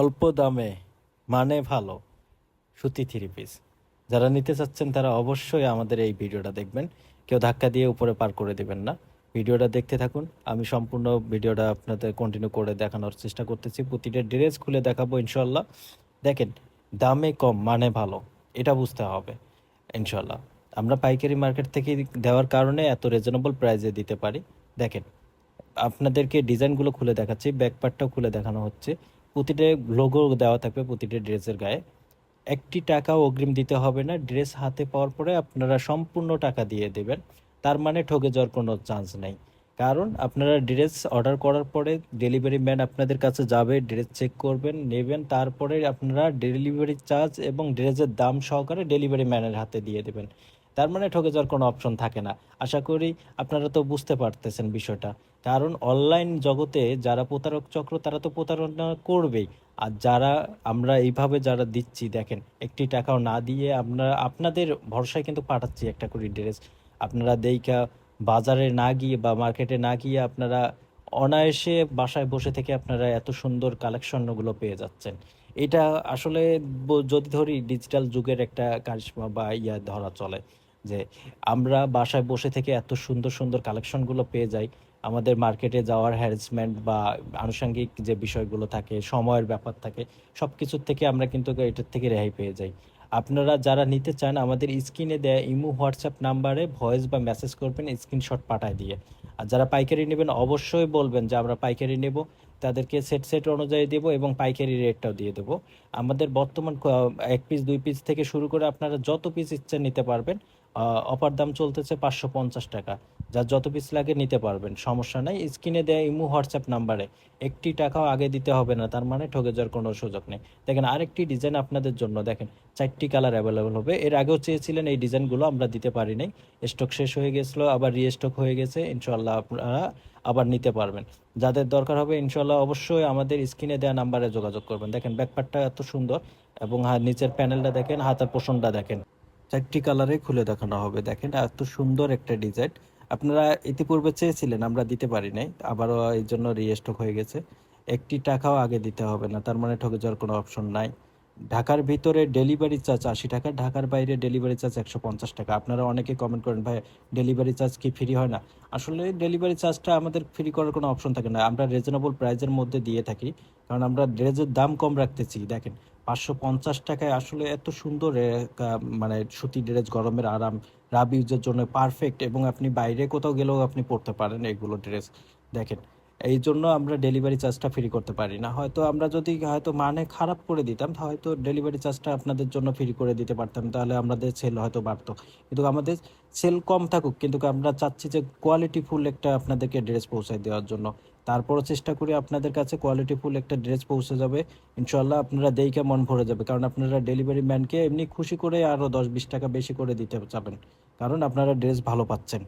অল্প দামে মানে ভালো, সুতি থ্রি পিস যারা নিতে চাচ্ছেন, তারা অবশ্যই আমাদের এই ভিডিওটা দেখবেন। কেউ ধাক্কা দিয়ে উপরে পার করে দেবেন না। ভিডিওটা দেখতে থাকুন। আমি সম্পূর্ণ ভিডিওটা আপনাদের কন্টিনিউ করে দেখানোর চেষ্টা করতেছি। প্রতিটা ড্রেস খুলে দেখাবো ইনশাল্লাহ দেখেন, দামে কম মানে ভালো, এটা বুঝতে হবে ইনশাল্লাহ আমরা পাইকারি মার্কেট থেকে দেওয়ার কারণে এত রিজনেবল প্রাইসে দিতে পারি। দেখেন, আপনাদেরকে ডিজাইনগুলো খুলে দেখাচ্ছি ব্যাকপার্টটাও খুলে দেখানো হচ্ছে। প্রতিটা লোগো দেওয়া থাকবে প্রতিটা ড্রেসের গায়ে। একটি টাকাও অগ্রিম দিতে হবে না। ড্রেস হাতে পাওয়ার পরে আপনারা সম্পূর্ণ টাকা দিয়ে দেবেন। তার মানে ঠকে যাওয়ার কোনো চান্স নেই। কারণ আপনারা ড্রেস অর্ডার করার পরে ডেলিভারি ম্যান আপনাদের কাছে যাবে, ড্রেস চেক করবেন, নেবেন, তারপরে আপনারা ডেলিভারি চার্জ এবং ড্রেসের দাম সহকারে ডেলিভারি ম্যানের হাতে দিয়ে দেবেন। তার মানে ঠকে যাওয়ার কোনো অপশন থাকে না। আশা করি আপনারা তো বুঝতে পারতেছেন বিষয়টা। কারণ অনলাইন জগতে যারা প্রতারক চক্র, তারা তো প্রতারণা করবেই। আর যারা, আমরা এইভাবে যারা দিচ্ছি, দেখেন, একটি টাকাও না দিয়ে আমরা, আপনাদের ভরসায় কিন্তু পাঠাচ্ছি একটা করে ড্রেস আপনারা দেইকা বাজারে না গিয়ে বা মার্কেটে না গিয়ে আপনারা অনায়াসে বাসায় বসে থেকে আপনারা এত সুন্দর কালেকশনগুলো পেয়ে যাচ্ছেন। এটা আসলে যদি ধরি ডিজিটাল যুগের একটা কারিশমা বা ইয়া ধরা চলে। যে আমরা বাসায় বসে থেকে এত সুন্দর সুন্দর কালেকশনগুলো পেয়ে যাই। আমাদের মার্কেটে যাওয়ার হ্যারাসমেন্ট বা আনুষঙ্গিক যে বিষয়গুলো থাকে, সময়ের ব্যাপার থাকে সব কিছুর থেকে আমরা কিন্তু এটার থেকে রেহাই পেয়ে যাই। আপনারা যারা নিতে চান, আমাদের স্ক্রিনে দেয়া ইমো, হোয়াটসঅ্যাপ নাম্বারে ভয়েস বা মেসেজ করবেন, স্ক্রিনশট পাঠায় দিয়ে। আর যারা পাইকারি নেবেন, অবশ্যই বলবেন যে আমরা পাইকারি নেব। তাদেরকে সেট সেট অনুযায়ী দেবো এবং পাইকারি রেটটাও দিয়ে দেবো। আমাদের বর্তমান এক পিস দুই পিস থেকে শুরু করে আপনারা যত পিস ইচ্ছা নিতে পারবেন অফার দাম চলতেছে পাঁচশো পঞ্চাশ টাকা। যার যত পিস লাগে নিতে পারবেন, সমস্যা নাই। স্ক্রিনে দেয়া ইমু হোয়াটসঅ্যাপ নাম্বারে একটি টাকাও আগে দিতে হবে না, তার মানে ঠকে যাওয়ার কোনো সুযোগ নেই। দেখেন, আরেকটি ডিজাইন আপনাদের জন্য, দেখেন, চারটি কালার অ্যাভেলেবল হবে। এর আগেও চেয়েছিলেন এই ডিজাইনগুলো আমরা দিতে পারি নাই। স্টক শেষ হয়ে গেছিল, আবার রিস্টক হয়ে গেছে ইনশাল্লাহ আপনারা আবার নিতে পারবেন। যাদের দরকার হবে ইনশাল্লাহ অবশ্যই আমাদের স্ক্রিনে দেওয়া নাম্বারে যোগাযোগ করবেন। দেখেন ব্যাকপার্টটা এত সুন্দর, এবং নিচের প্যানেলটা দেখেন, হাতের পোষণটা দেখেন। চারটি কালারে খুলে দেখানো হবে, দেখেন, এত সুন্দর একটা ডিজাইন আপনারা ইতিপূর্বে চেয়েছিলেন, আমরা দিতে পারি নাই, আবারও এই জন্য রিস্টক হয়ে গেছে। একটি টাকাও আগে দিতে হবে না, তার মানে ঠকে যাওয়ার কোনো অপশন নাই। ঢাকার ভিতরে ডেলিভারি চার্জ আশি টাকা, ঢাকার বাইরে ডেলিভারি চার্জ একশো পঞ্চাশ টাকা। আপনারা অনেকে কমেন্ট করেন, ভাই ডেলিভারি চার্জ কি ফ্রি হয় না? আসলে ডেলিভারি চার্জটা আমাদের ফ্রি করার কোনো অপশন থাকে না। আমরা রিজনেবল প্রাইজের মধ্যে দিয়ে থাকি, কারণ আমরা ড্রেসের দাম কম রাখতেছি। দেখেন, পাঁচশো পঞ্চাশ টাকায় আসলে এত সুন্দর মানে সুতি ড্রেস গরমের আরাম রাব ইউজের জন্য পারফেক্ট এবং আপনি বাইরে কোথাও গেলেও আপনি পড়তে পারেন এগুলো ড্রেস দেখেন এই জন্য আমরা ডেলিভারি চার্জটা ফ্রি করতে পারি না। হয়তো আমরা যদি, হয়তো মানে খারাপ করে দিতাম হয়তো ডেলিভারি চার্জটা আপনাদের জন্য ফ্রি করে দিতে পারতাম, তাহলে আমাদের সেল হয়তো বাড়তো। কিন্তু আমাদের সেল কম থাকুক, কিন্তু আমরা চাচ্ছি যে কোয়ালিটি ফুল একটা আপনাদেরকে ড্রেস পৌঁছায় দেওয়ার জন্য। তারপরও চেষ্টা করি আপনাদের কাছে কোয়ালিটি ফুল একটা ড্রেস পৌঁছে যাবে। ইনশাল্লাহ আপনারা দেখে মন ভরে যাবে, কারণ আপনারা ডেলিভারি ম্যানকে এমনি খুশি করে আরও দশ বিশ টাকা বেশি করে দিতে চাবেন, কারণ আপনারা ড্রেস ভালো পাচ্ছেন।